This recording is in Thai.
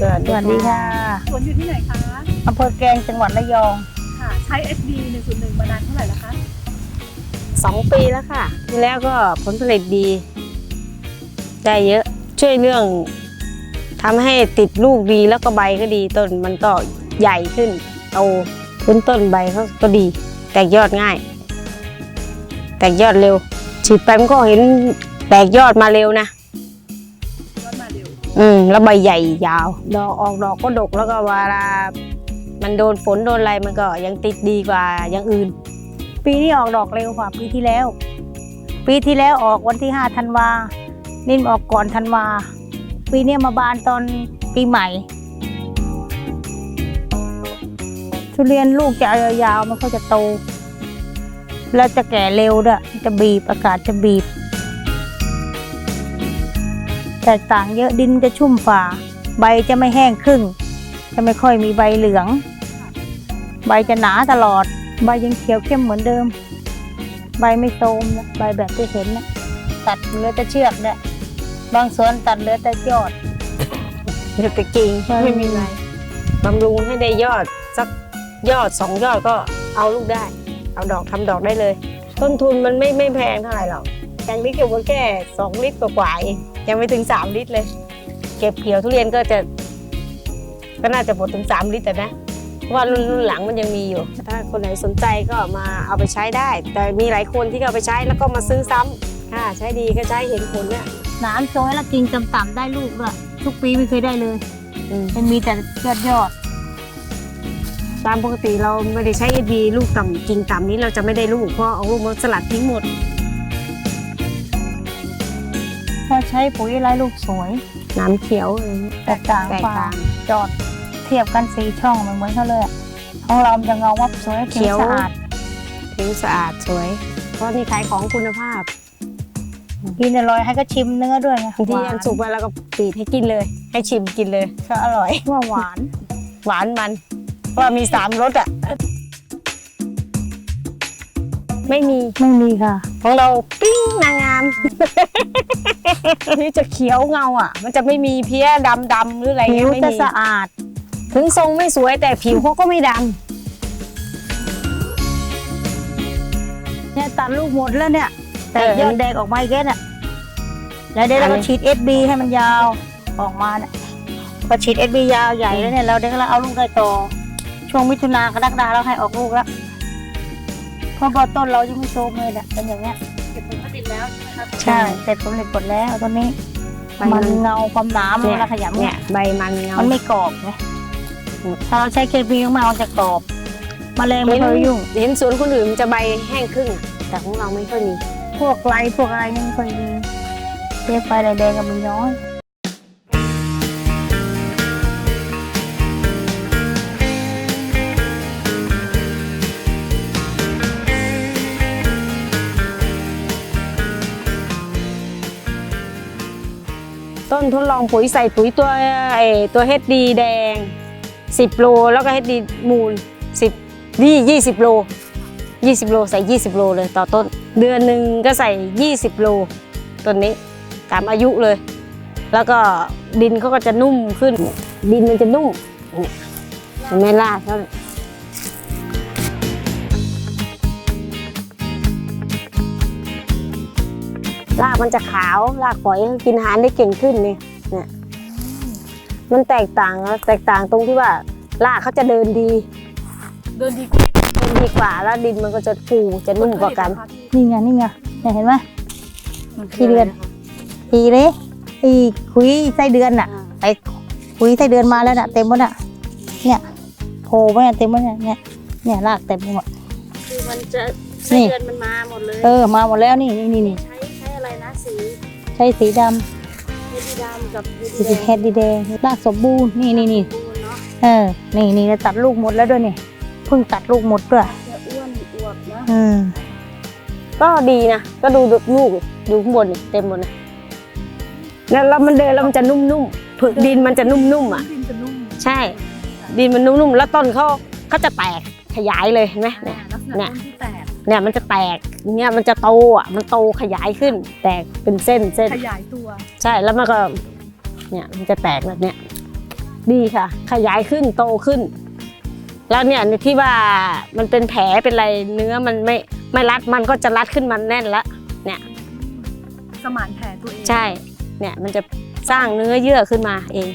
สวัสสวัสดีค่ะสวนอยู่ที่ไหนคะ อำเภอแกลงจังหวัดระยอง ค่ะ ใช้ SD 101 มานานเท่าไหร่แล้วคะ สองปีแล้วค่ะที่แล้วก็ผลผลิตดี ได้เยอะ ช่วยเรื่องทำให้ติดลูกดีแล้วก็ใบก็ดีต้นมันก็ใหญ่ขึ้นโตขึ้นต้นใบเขาก็ดี แตกยอดง่าย แตกยอดเร็ว ฉีดไปมันก็เห็นแตกยอดมาเร็วนะย อืม แล้วใบใหญ่ยาว ดอกออกดอกก็ดกแล้วก็เวลามันโดนฝนโดนอะไรมันก็ยังติดดีกว่าอย่างอื่น ปีนี้ออกดอกเร็วกว่าปีที่แล้ว ปีที่แล้วออกวันที่5ธันวา นิ่มออกก่อนธันวา ปีนี้มาบานตอนปีใหม่ ทุเรียนลูกจะยาวๆมันก็จะโต แล้วจะแก่เร็วด้วย จะบีบอากาศจะบีบ แตกต่างเยอะดินจะชุ่มฝ่าใบจะไม่แห้งครึ่ง จะไม่ค่อยมีใบเหลือง ใบจะหนาตลอด ใบยังเขียวเข้มเหมือนเดิม ใบไม่โทรมนะใบแบบที่เห็นนะตัดเหลือแต่เชือกเนี่ยบางสวนตัดเหลือแต่ยอดเหลือแต่กิ่งไม่มีอะไรบำรุงให้ได้ยอดสักยอดสองยอดก็เอาลูกได้ เอาดอกทำดอกได้เลย ต้นทุนมันไม่ไม่แพงเท่าไหร่หรอกแกงลิตรอยู่ก็แค่สองลิตรกว่าๆเอง ยังไม่ถึงสามลิตรเลย เก็บเกี่ยวทุเรียนก็จะ ก็น่าจะหมดถึงสามลิตรแต่นะเพราะว่ารุ่นรุ่นหลังมันยังมีอยู่ ถ้าคนไหนสนใจก็มาเอาไปใช้ได้ แต่มีหลายคนที่เอาไปใช้แล้วก็มาซื้อซ้ำค่ะใช้ดีก็ใช้เห็นผลเนี่ยหนามโซยแล้วกิ่งต่ำๆได้ลูกด้วยทุกปีไม่เคยได้เลยอืมมันมีแต่ยอดยอดตามปกติเราไม่ได้ใช้เอดีลูกต่ำกิ่งต่ำนี้เราจะไม่ได้ลูกเพราะเอาลูกมาสลัดทิ้งหมด ใช้ปุ๋ยไรลูกสวย น้ำเขียวอะไรอย่างนี้แตกต่างแตกฝ่าต่าง จอดเทียบกันสีช่องเหมือนเหมือนเขาเลยอะของเรามันจะเงาวับสวยเขีเขียยววสะอาดผิวสะอาดสวย เพราะนี่ขายของคุณภาพกินอร่อยให้ก็ชิมเนื้อด้วยไงบางทีอันสุกไปแล้วก็ปีดให้กินเลย ให้ชิมกินเลย ก็อร่อยว่าหวาน หวานมันเพราะว่ามีสามรสอะ ไม่มีไม่มีค่ะ ของเราปิ้งนางงาม นี่จะเขียวเงาอะ มันจะไม่มีเพี้ยดำดำๆหรืออะไรผิเงี้วยไม่จะมี สะอาด ถึงทรงไม่สวยแต่ผิวเขาก็ไม่ดเนี่ยตัดลูกหมดแล้วเนี่ย แต่เออยอดแดงออกมาอีกแล้วเนี่ยแล้วเดี๋ยวเราอันก็นี้ฉีด SB ให้มันยาวออกมาเนี่ยพอฉีด SB ยาวใหญ่แล้วเนี่ยเราเดี๋ยวเราเอาลูกได้ต่อช่วงมิถุนากรกฎาเราให้ออกลูกแล้ว เพราะพอต้นเรายังไม่โซมเลยเนี่ยเป็นอย่างเงี้ยเก็บผลผลิตแล้วใช่ไหมคะใช่เสร็จผลผลิตหมดแล้วตอนนี้ำใบมัมันนเงาความหนามันเนี่เวยลาขยำเนี่เนี่ยยใบมันเงา มันไม่กรอบไงถ้าเราใช้เคมีมากๆมันจะกรอบมแมลงไม่เห็นค่อยยุ่ง เห็นสวนคนอื่นมันจะใบแห้งครึ่งอะแต่ของเราไม่ค่อยมี พวกไรพวกอะไรนี่ไม่ค่อยมีเรียกไปอะไรแดงกับมันน้อย ต้นทดลองปุ๋ยใส่ปุ๋ยตัวไอตัวเฮดดีแดง 10 โล แล้วก็เฮดดีมูล 10นี่20 โล 20 โลใส่ 20 โลเลยต่อต้น เดือนหนึ่งก็ใส่ 20 โลต้นนี้ตามอายุเลย แล้วก็ดินเขาก็จะนุ่มขึ้น ดินมันจะนุ่มเห็นไหม่ล่า รากมันจะขาวรากฝอยกินอาหารได้เก่งขึ้นนี่เนี่ยมันแตกต่างนะแตกต่างตรงที่ว่ารากเขาจะเดินดีเดินดีกว่าเดินดีกว่าแล้วดินมันก็จะฟูจะนุ่มกว่ากันผลผลิตะคะพี่นี่ไงนี่ไงเนี่ยเห็นไหมมักี่เดือนอีเลยอีคุยไส้เดือนน่ะไปคุยไส้เดือนมาแล้วน่ะ เต็มหมดน่ะ เนี่ยโผล่มาเนี่ยเต็มหมดเนี่ยเนี่ย เนี่ยรากเต็มไปหมดคือมันจะนี่ไส้เดือนมันมาหมดเลย เออมาหมดแล้วนี่นี่นี่ สีใช้สีดเฮดดีดำกับเฮดำดีสีแดงแคดดีแดงรากสมบูรณ์นี่นี่นี่บูนเนาะเออ นี่นี่ตัดลูกหมดแล้วด้วยนี่เพิ่งตัดลูกหมดด้วยจะอ้วนอวบนะอืมก็ดีนะ ก็ดูลูกดูข้างบนนี่เต็มหมดนะแล้วแล้วมันเดินแล้วมันจะนุ่มๆผึกดินมันจะนุ่มๆอะ ดินจะนุ่มใช่ ดินมันนุ่มๆ แล้วต้นเขาเขาจะแตกขยายเลยเห็นไหมเนี่ย ลักษณะเนี่ยต้นที่แตก เนี่ยมันจะแตกเนี่ยมันจะโตอะมันโตขยายขึ้น แตกเป็นเส้นเส้นขยายตัว ใช่แล้วมันก็เนี่ยมันจะแตกแบบเนี้ยดีค่ะ ขยายขึ้นโตขึ้น แล้วเนี่ยที่ว่ามันเป็นแผลเป็นอะไรเนื้อมันไม่ไม่รัดมันก็จะรัดขึ้นมันแน่นละสมานแผลตัวเองใช่เนี่ยมันจะสร้างเนื้อเยื่อขึ้นมาเอง